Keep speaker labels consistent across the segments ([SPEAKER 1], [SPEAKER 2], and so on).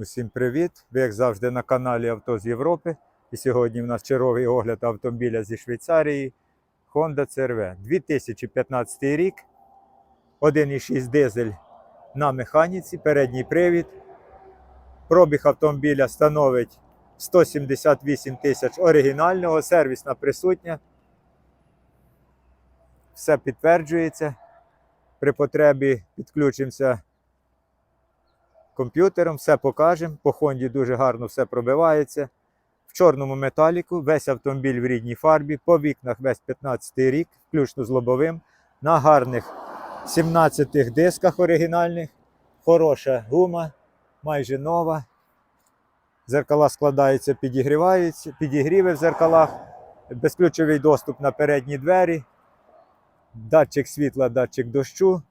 [SPEAKER 1] Усім привіт! Ви як завжди на каналі Авто з Європи. І сьогодні в нас черговий огляд автомобіля зі Швейцарії Honda CRV. 2015 рік. 1,6 дизель на механіці, передній привід. Пробіг автомобіля становить 178 тисяч оригінального, сервісна присутня. Все підтверджується. При потребі підключимося комп'ютером, все покажемо. По Хонді дуже гарно все пробивається. В чорному металіку, весь автомобіль в рідній фарбі, по вікнах весь 15 й рік, включно з лобовим, на гарних 17 дисках оригінальних, хороша гума, майже нова. Зеркала складаються, підігріваються, підігріви в зеркалах, безключовий доступ на передні двері, датчик світла, датчик дощу,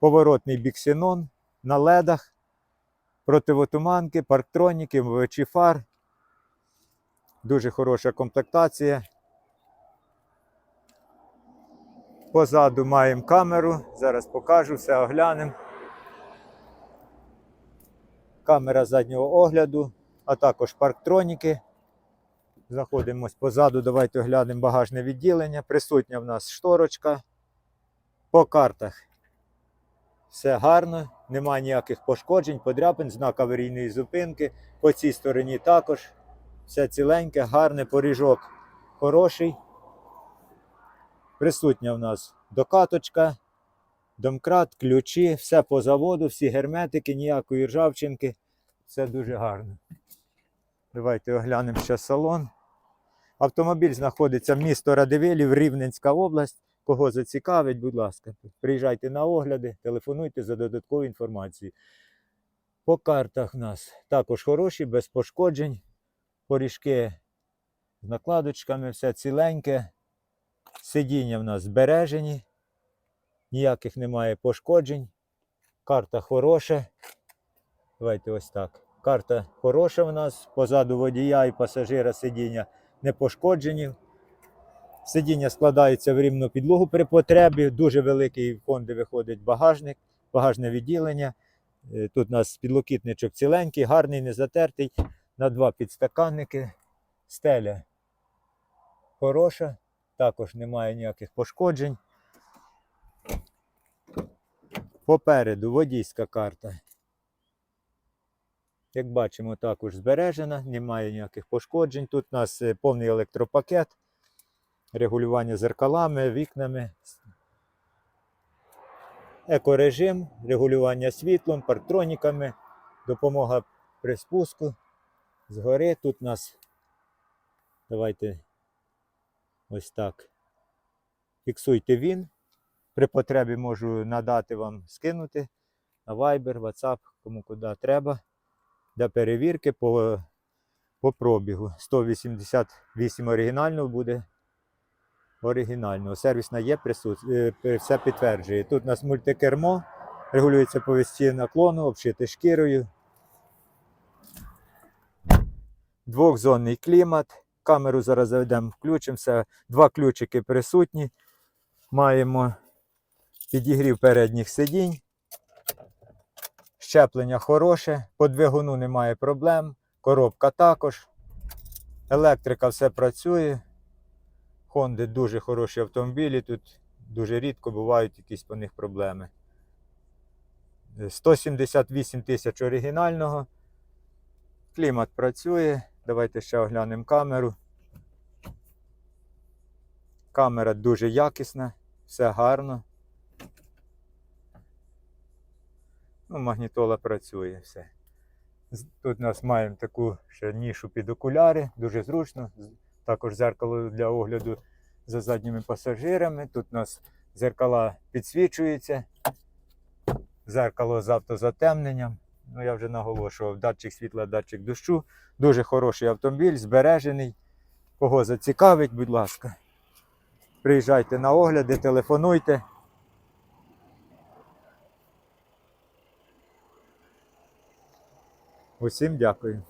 [SPEAKER 1] поворотний біксенон на ледах, противотуманки, парктроніки, мовичі фар. Дуже хороша комплектація. Позаду маємо камеру. Зараз покажу, все оглянемо. Камера заднього огляду, а також парктроніки. Знаходимось позаду. Давайте оглянемо багажне відділення. Присутня в нас шторочка. По картах все гарно, немає ніяких пошкоджень, подряпин, знак аварійної зупинки. По цій стороні також. Все ціленьке, гарне, поріжок хороший. Присутня в нас докаточка, домкрат, ключі, все по заводу, всі герметики, ніякої ржавчинки. Все дуже гарно. Давайте оглянемо ще салон. Автомобіль знаходиться в місто Радивилів, Рівненська область. Кого зацікавить, будь ласка, приїжджайте на огляди, телефонуйте за додатковою інформацією. По картах в нас також хороші, без пошкоджень. Поріжки з накладочками, все ціленьке. Сидіння в нас збережені, ніяких немає пошкоджень. Карта хороша. Давайте ось так. Карта хороша в нас. Позаду водія і пасажира сидіння не пошкоджені. Сидіння складається в рівну підлогу при потребі. Дуже великий в фонди виходить багажник, багажне відділення. Е, Тут у нас підлокітничок ціленький, гарний, не затертий. На два підстаканники. Стеля хороша, також немає ніяких пошкоджень. Попереду водійська карта. Як бачимо, також збережена, немає ніяких пошкоджень. Тут у нас е, повний електропакет регулювання зеркалами, вікнами, екорежим, регулювання світлом, парктроніками, допомога при спуску. Згори тут у нас, давайте ось так. Фіксуйте він. При потребі можу надати вам скинути на Viber, WhatsApp, кому куди треба. Для перевірки по, по пробігу. 188 оригінального буде оригінального. Сервісна є, е, все підтверджує. Тут у нас мультикермо, регулюється по висці наклону, обшите шкірою. Двохзонний клімат. Камеру зараз заведемо, включимо. Все. Два ключики присутні. Маємо підігрів передніх сидінь. Щеплення хороше, по двигуну немає проблем. Коробка також. Електрика все працює. Хонди дуже хороші автомобілі, тут дуже рідко бувають якісь по них проблеми. Е, 178 тисяч оригінального. Клімат працює. Давайте ще оглянемо камеру. Камера дуже якісна, все гарно. Ну, магнітола працює все. Тут у нас маємо таку ще нішу під окуляри, дуже зручно. Також зеркало для огляду за задніми пасажирами. Тут у нас зеркала підсвічуються, зеркало з автозатемненням. Ну, я вже наголошував, датчик світла, датчик дощу. Дуже хороший автомобіль, збережений. Кого зацікавить, будь ласка. Приїжджайте на огляди, телефонуйте. Усім дякую.